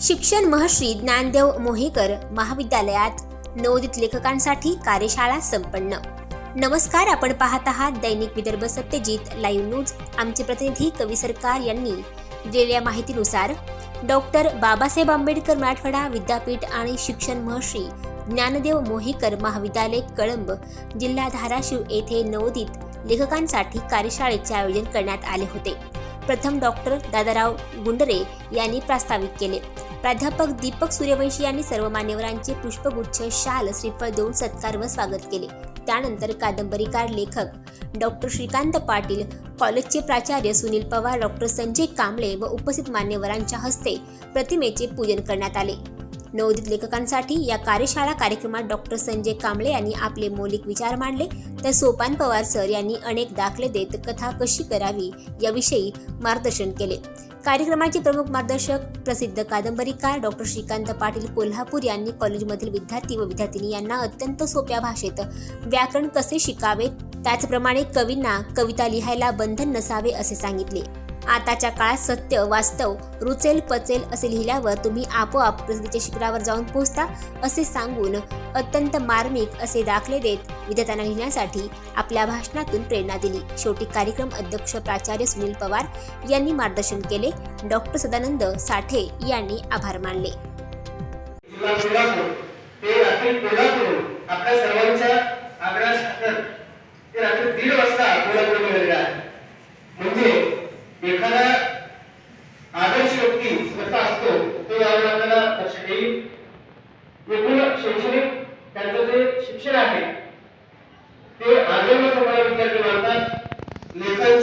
शिक्षण महर्षी ज्ञानदेव मोहेकर महाविद्यालयात नवोदित लेखकांसाठी कार्यशाळा संपन्न. नमस्कार आपण पाहत आहात दैनिक विदर्भ सत्यजित लाईव्ह न्यूज आमचे प्रतिनिधी कवी सरकार यांनी दिलेल्या माहितीनुसार डॉक्टर बाबासाहेब आंबेडकर मराठवाडा विद्यापीठ आणि शिक्षण महर्षी ज्ञानदेव मोहेकर महाविद्यालय कळंब जिल्हा धाराशिव येथे नवोदित लेखकांसाठी कार्यशाळेचे आयोजन करण्यात आले होते. प्रथम डॉक्टर दादाराव गुंडरे यांनी प्रास्ताविक केले. प्राध्यापक दीपक सूर्यवंशी यांनी सर्व मान्यवरांचे पुष्पगुच्छ शाल श्रीफळ देऊन सत्कार व स्वागत केले. त्यानंतर कादंबरीकार लेखक डॉक्टर श्रीकांत पाटील कॉलेजचे प्राचार्य सुनील पवार डॉक्टर संजय कांबळे व उपस्थित मान्यवरांच्या हस्ते प्रतिमेचे पूजन करण्यात आले. नवोदित लेखकांसाठी या कार्यशाळा कार्यक्रमात डॉक्टर संजय कांबळे यांनी आपले मौलिक विचार मांडले. तर सोपान पवार सर यांनी अनेक दाखले देत कथा कशी करावी याविषयी मार्गदर्शन केले. कार्यक्रमाचे प्रमुख मार्गदर्शक प्रसिद्ध कादंबरीकार डॉक्टर श्रीकांत पाटील कोल्हापूर यांनी कॉलेजमधील विद्यार्थी व विद्यार्थिनी यांना अत्यंत सोप्या भाषेत व्याकरण कसे शिकावे त्याचप्रमाणे कवींना कविता लिहायला बंधन नसावे असे सांगितले. आताच्या काळात सत्य वास्तव रुचेल पचेल असे लिहिल्यावर तुम्ही आपोआप प्रसिद्धीच्या शिखरावर जाऊन पोहोचता असे सांगून अत्यंत मार्मिक असे दाखले देत विद्यार्थ्यांना लिहिण्यासाठी आपल्या भाषणातून प्रेरणा दिली. शेवटी कार्यक्रम अध्यक्ष प्राचार्य सुनील पवार यांनी मार्गदर्शन केले. डॉक्टर सदानंद साठे यांनी आभार मानले. ते रात्री आपल्या सर्वांच्या ते रात्री दीड वाजता कोल्हापूरमध्ये आहे म्हणजे एखादा आदर्श व्यक्ती कसा असतो तो यावर आपल्याला लक्षात येईल एकूण शैक्षणिक त्यांचं जे शिक्षण आहे ते आजन्म समाज विद्यार्थी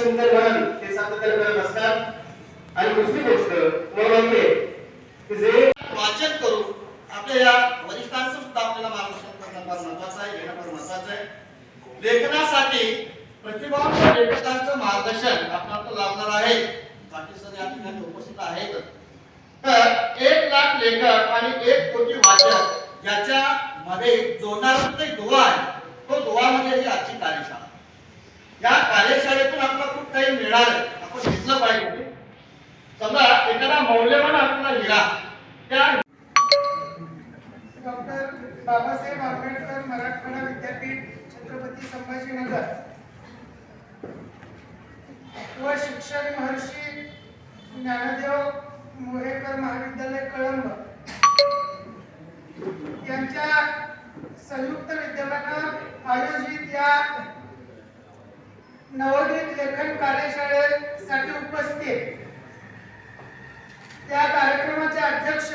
सुंदर लेखन ते सातत्याने करत असतात. आणि दुसरी गोष्ट तुम्हाला म्हणजे माहिती की जे वाचन करू आपल्या या वरिष्ठांचं सुद्धा आपल्याला मार्गदर्शन करणं फार महत्वाचं आहे घेणं फार महत्वाचं आहे. लेखनासाठी प्रतिभावंत लेखकांचं मार्गदर्शन आपल्याला लाभणार आहे. बाकी सर या ठिकाणी उपस्थित आहेत. तर एक लाख लेखक आणि एक कोटी वाचक याच्या मध्ये जोडणारा जो दुवा आहे तो दुवा म्हणजे ही आजची कार्यशाळा. या कार्यशाळेतून आपला खूप काही मिळणार आहे आपण घेतलं पाहिजे समजा एखादा मौल्यवान आपला हिरा त्या डॉक्टर बाबासाहेब आंबेडकर मराठवाडा विद्यापीठ छत्रपती संभाजीनगर. व शिक्षण महर्षी ज्ञानदेव मोहेकर महाविद्यालय कळंब. यांच्या संयुक्त विद्यमानं आयोजित या नवोदित लेखन कार्यशाळेसाठी उपस्थित. त्या कार्यक्रमाचे अध्यक्ष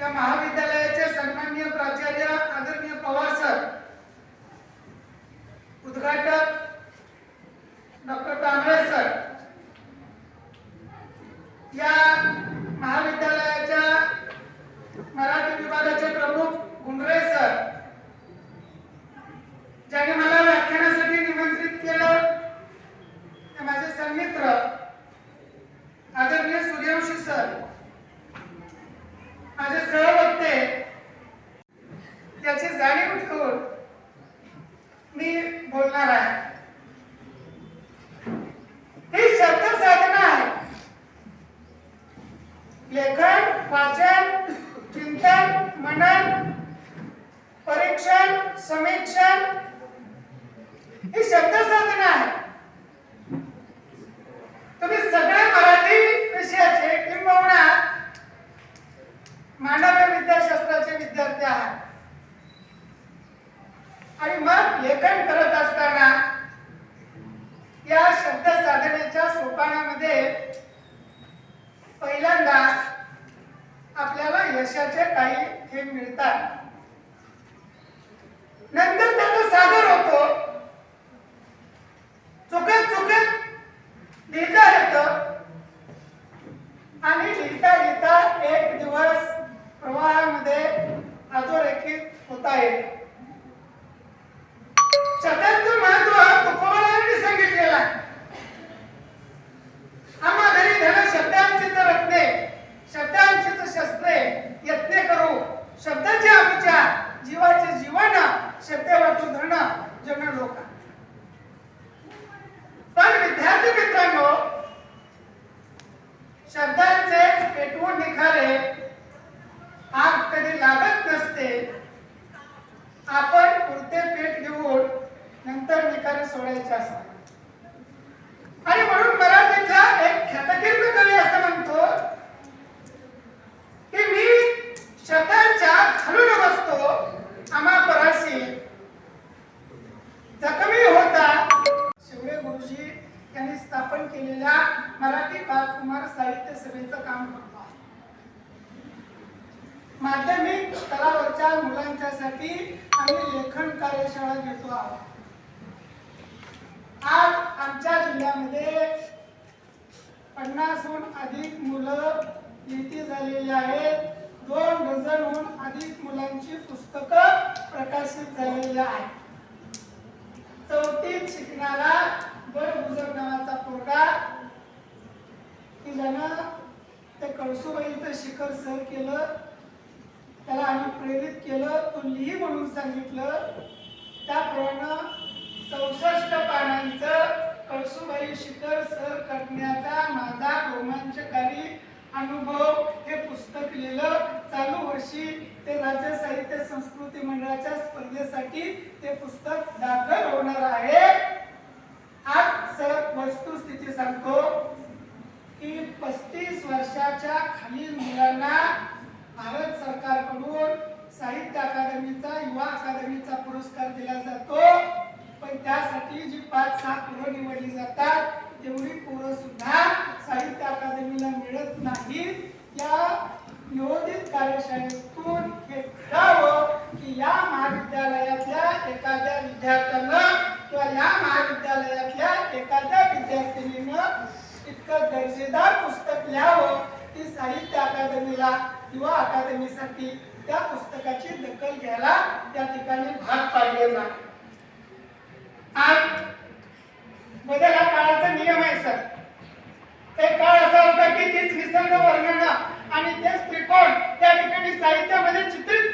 या महाविद्यालयाचे सन्माननीय प्राचार्य आदरणीय पवार सर उद्घाटक डॉक्टर कांबळे सर या महाविद्यालयाच्या मराठी विभागाचे प्रमुख गुंडरे सर ज्याने मला व्याख्यानासाठी निमंत्रित केलं ते माझे सन्मित्र आदरणीय सूर्यवंशी सर माझे सहवक्ते याची जाणीव ठेवून मी बोलणार आहे. ही शब्द साधना आहे. लेखन वाचन चिंतन मनन परीक्षण समीक्षण ही शब्द साधना आहे. तुम्ही सगळ्या मराठी विषयाचे किंबहुना मानव विद्याशास्त्राचे विद्यार्थी आहात. आणि मग लेखन करत असताना या शब्द साधनेच्या सोपानामध्ये पहिल्यांदा आपल्याला यशाचे काही थेंब मिळतात. नंतर त्याचा सागर होतो. चुकत चुकत लिहिता येतं. आणि लिहिता लिहिता एक दिवस प्रवाहामध्ये अधोरेखित होता येत. नंतर निखारे असतात आणि म्हणून मराठीतला एक ख्यातकीर्ण कवी असं म्हणतो की मी शब्दांच्या खालून बसतो आम्हा पराशी जखमी होता. शिवरे गुरुजी यांनी स्थापन केलेल्या मराठी बालकुमार साहित्य सभेचं काम करतो माध्यमिक स्तरावरच्या मुलांच्यासाठी आम्ही लेखन कार्यशाळा घेतो आहोत. आज आमच्या जिल्ह्यामध्ये पन्नासहून अधिक मुलं लिहिती झालेली आहेत. दोन डझनहून अधिक मुलांची पुस्तकं प्रकाशित झालेली आहेत. चौथीत शिकणारा बरगुजर नावाचा पोरगा की ज्यानं ते कळसुबाईचं शिखर सर केलं. त्याला आम्ही प्रेरित केलं. तो लिही म्हणून सांगितलं. त्याप्रमाणे चौसष्ट पानांचं कळसुबाई शिखर सर करण्याचा माझा रोमांचकारी अनुभव. हे पुस्तक लिहिलं चालू वर्षी ते राज्य साहित्य संस्कृती मंडळाच्या स्पर्धेसाठी ते पुस्तक दाखल होणार आहे. आज सर वस्तुस्थिती सांगतो की पस्तीस वर्षाच्या खालील मुलांना भारत सरकारकडून साहित्य अकादमीचा युवा अकादमीचा पुरस्कार दिला जातो. पण त्यासाठी जी पाच सहा पोरं निवडली जातात तेवढी पोरं सुद्धा साहित्य अकादमीला मिळत नाहीत. या नियोजित कार्यशाळेतून हे ठरावं की या महाविद्यालयातल्या एखाद्या विद्यार्थ्यानं किंवा या महाविद्यालयातल्या एखाद्या विद्यार्थिनीनं इतकं दर्जेदार पुस्तक लिहावं की साहित्य अकादमीला युवा अकादमीसाठी त्या पुस्तकाची दखल घ्यायला त्या ठिकाणी भाग पाडले जात आज बदल हा काळाचा नियम आहे सर. ते काळ असा होता की तीच निसर्ग वर्णना आणि तेच त्रिकोण त्या ठिकाणी साहित्यामध्ये चित्रित